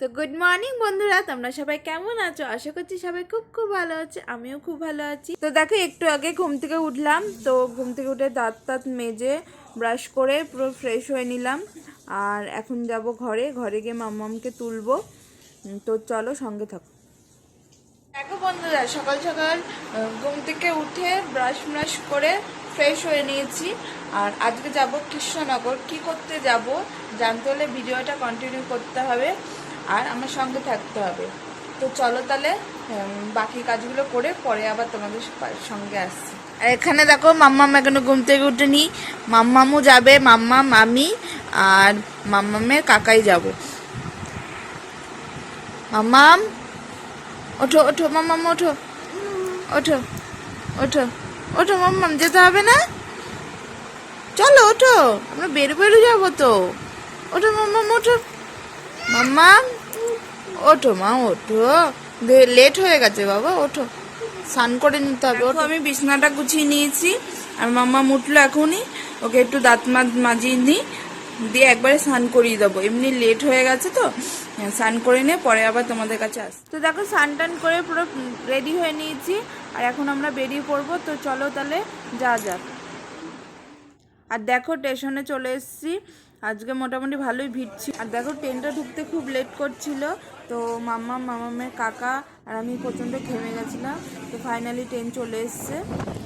তো good morning বন্ধুরা। তোমরা সবাই কেমন আছো? আশা করছি সবাই খুব খুব ভালো আছে। আমিও খুব ভালো আছি। তো দেখো, একটু আগে ঘুম থেকে উঠলাম। তো ঘুম থেকে উঠে দাঁত তাঁত মেজে ব্রাশ করে পুরো ফ্রেশ হয়ে নিলাম। আর এখন যাব ঘরে। ঘরে গিয়ে মাম্মামকে তুলবো। তো চলো সঙ্গে থাকো। দেখো বন্ধুরা, সকাল সকাল ঘুম থেকে উঠে ব্রাশ ব্রাশ করে ফ্রেশ হয়ে নিয়েছি। আর আজকে যাব কৃষ্ণনগর। কি করতে যাব? জানতে হলে ভিডিওটা কন্টিনিউ করতে হবে। আর আমার সঙ্গে থাকতে হবে। তো চলো তাহলে বাকি কাজগুলো করে পরে আবার তোমাদের সঙ্গে আসছি। আর এখানে দেখো মাম্মাম এখনও ঘুম থেকে উঠেনি। মাম্মামও যাবে, মাম্মা, মামি আর মাম্মামের কাকাই যাব। মাম্মাম, ওঠো ওঠো, মাম্মাম, ওঠো। ওঠো ওঠো ওঠো মাম্মাম, যেতে হবে না? চলো, ওঠো, আমরা বের বেরো যাব তো। ওঠো মাম্মাম ওঠো। মাম্মাম ওঠো মা ওঠো। লেট হয়ে গেছে বাবা ওঠো। স্নান করে নিতে হবে ওঠো। আমি বিছনাটা গুছিয়ে নিয়েছি আর মাম্মা উঠল এখনই। ওকে একটু দাঁত মাজ মাজিয়ে নিই দিয়ে একবারে স্নান করিয়ে দেবো। এমনি লেট হয়ে গেছে তো হ্যাঁ, স্নান করে নিয়ে পরে আবার তোমাদের কাছে আস তো দেখো স্নান টান করে পুরো রেডি হয়ে নিয়েছি আর এখন আমরা বেরিয়ে পড়ব তো চলো তাহলে যা যাক। আর দেখো স্টেশনে চলে এসেছি। আজকে মোটামুটি ভালোই ভিড়ছি আর দেখো ট্রেনটা ঢুকতে খুব লেট করছিল। তো মাম্মা, মামামের কাকা আর আমি প্রচণ্ড থেমে গেছিলাম। তো ফাইনালি ট্রেন চলে এসছে।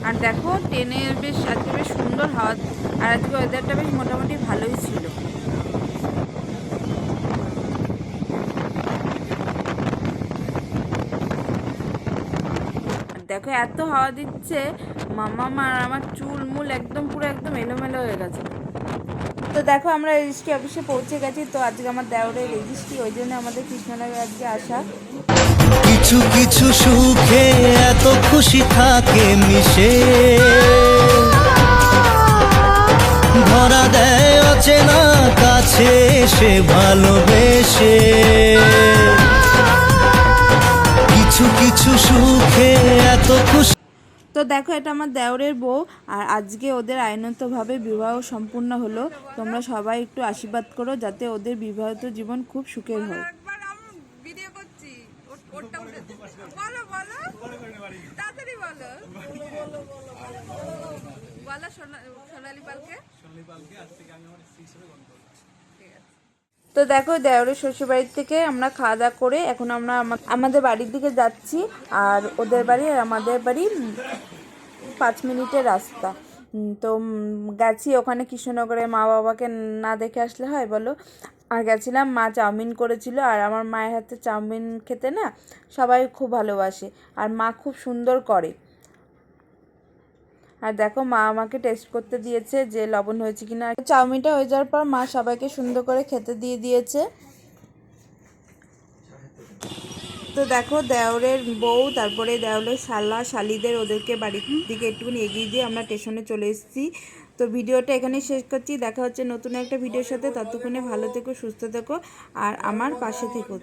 আর দেখো ট্রেনে বেশ, আজকে বেশ সুন্দর হাওয়া আর আজকে ওয়েদারটা বেশ মোটামুটি ভালোই ছিল। দেখো এত হাওয়া দিচ্ছে মামা আর আমার চুল মুল একদম পুরো একদম এলোমেলো হয়ে গেছে। তো দেখো আমরা রেজিস্ট্রি অফিসে পৌঁছে গেছি, তো আজকে আমার দেওরের রেজিস্ট্রি, ওই জন্য আমাদের কৃষ্ণনগর আজকে আসা। কিছু কিছু সুখে এত খুশি থাকে মিশে। ধরা দেয় অচেনা কাছে সে ভালোবেসে। কিছু কিছু সুখে খুশি। তো দেখো এটা আমার দেওরের বউ আর আজকে ওদের আইনতভাবে বিবাহ সম্পূর্ণ হলো। তোমরা সবাই একটু আশীর্বাদ করো যাতে ওদের বিবাহিত জীবন খুব সুখের হয় একবার আমি ভিডিও করছি। ওর- ওরটা উঠে বলো বলো তাড়াতাড়ি বলো বলো সোনা- সোনালী পালকে তো দেখো, দেওরের শ্বশুরবাড়ির থেকে আমরা খাওয়া দাওয়া করে এখন আমরা আমাদের বাড়ির দিকে যাচ্ছি। আর ওদের বাড়ি আর আমাদের বাড়ি পাঁচ মিনিটের রাস্তা। তো গেছি ওখানে কৃষ্ণনগরে। মা বাবাকে না দেখে আসলে হয় বলো? আর গেছিলাম, মা চাউমিন করেছিল। আর আমার মায়ের হাতে চাউমিন খেতে না সবাই খুব ভালোবাসে। আর মা খুব সুন্দর করে। আর দেখো মা আমাকে টেস্ট করতে দিয়েছে যে লবণ হয়েছে কিনা। আর চাউমিনটা হয়ে যাওয়ার পর মা সবাইকে সুন্দর করে খেতে দিয়ে দিয়েছে। তো দেখো দেওরের বউ, তারপরে দেওরের শালা, শালিদের ওদেরকে বাড়ির দিকে একটুখানি এগিয়ে দিয়ে আমরা স্টেশনে চলে এসেছি। তো ভিডিওটা এখানে শেষ করছি। দেখা হচ্ছে নতুন একটা ভিডিওর সাথে। ততক্ষণে ভালো থেকো, সুস্থ থেকো, আর আমার পাশে থেকো।